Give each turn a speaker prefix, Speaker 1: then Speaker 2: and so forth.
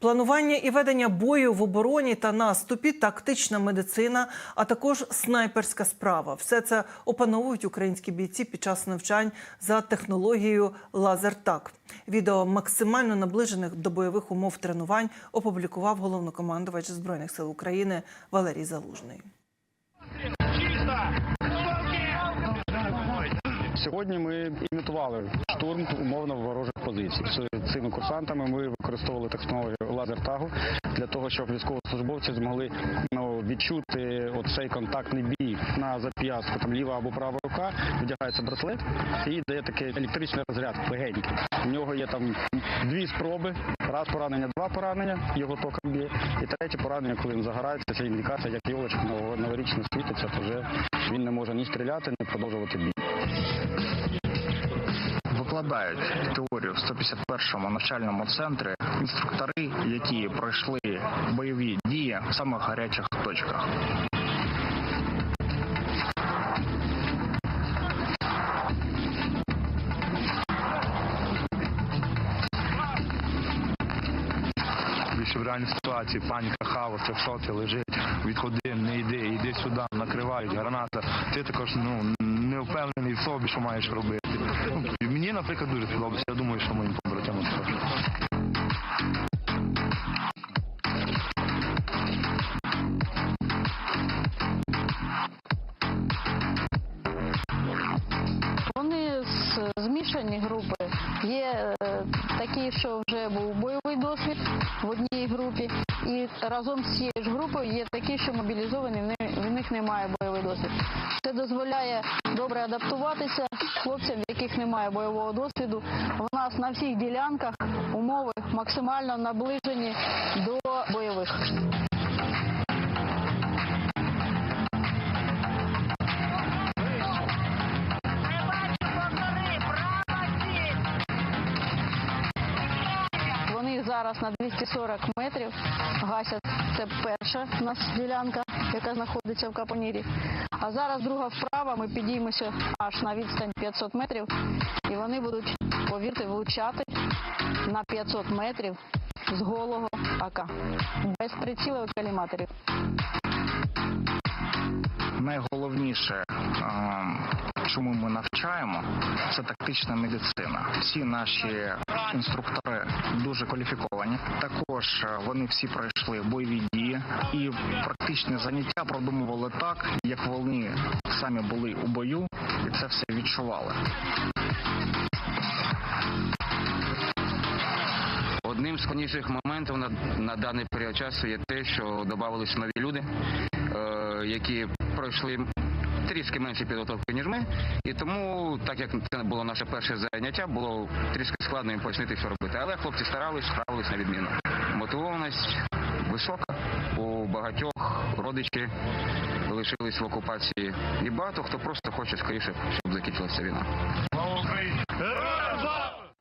Speaker 1: Планування і ведення бою в обороні та наступі, тактична медицина, а також снайперська справа. Все це опановують українські бійці під час навчань за технологією лазертак. Відео максимально наближених до бойових умов тренувань опублікував головнокомандувач збройних сил України Валерій Залужний.
Speaker 2: Сьогодні ми імітували штурм умовно ворожих позицій. З цими курсантами ми використовували технологію лазертагу для того, щоб військовослужбовці змогли ну, відчути оцей контактний бій на зап'ястку. Там ліва або права рука вдягається браслет і дає такий електричний розряд легенький. У нього є там дві спроби. Раз поранення, два поранення, його током б'є. І третє поранення, коли він загорається, це індикація, як йолочка новорічно світиться, то вже він не може ні стріляти, ні продовжувати бій.
Speaker 3: Викладають теорію в 151-му навчальному центрі інструктори, які пройшли бойові дії в самих гарячих точках.
Speaker 4: В реальній ситуації паніка, хаос, це в шоці лежить, відходи, не йди, йди сюди, накривають, граната. Ти також ну не впевнений в собі, що маєш робити. Ну, мені, наприклад, дуже сподобалося. Я думаю, що моїм побратимам також.
Speaker 5: Вони змішані групи. Є що вже був бойовий досвід в одній групі, і разом з цією ж групою є такі, що мобілізовані, в них немає бойовий досвід. Це дозволяє добре адаптуватися хлопцям, в яких немає бойового досвіду. У нас на всіх ділянках умови максимально наближені до бойових. Зараз на 240 метрів гасять. Це перша у нас ділянка, яка знаходиться в Капонірі. А зараз друга вправа. Ми підіймемося аж на відстань 500 метрів, і вони будуть, повірте, влучати на 500 метрів з голого АК. Без прицілів і каліматорів.
Speaker 3: Найголовніше, ем, чому ми навчаємо, це тактична медицина. Всі наші інструктори дуже кваліфіковані. Також е, вони всі пройшли бойові дії і практичні заняття продумували так, як вони самі були у бою, і це все відчували.
Speaker 6: Одним з складніших моментів на, на даний період часу є те, що додавалися нові люди, е, які пройшли трішки менше підготовки, ніж ми. І тому, так як це було наше перше заняття, було трішки складно їм пояснити, що робити. Але хлопці старались, справились на відміну. Мотивованість висока у багатьох родичі лишились в окупації. І багато хто просто хоче скоріше, щоб закінчилася війна.
Speaker 4: Слава Україні!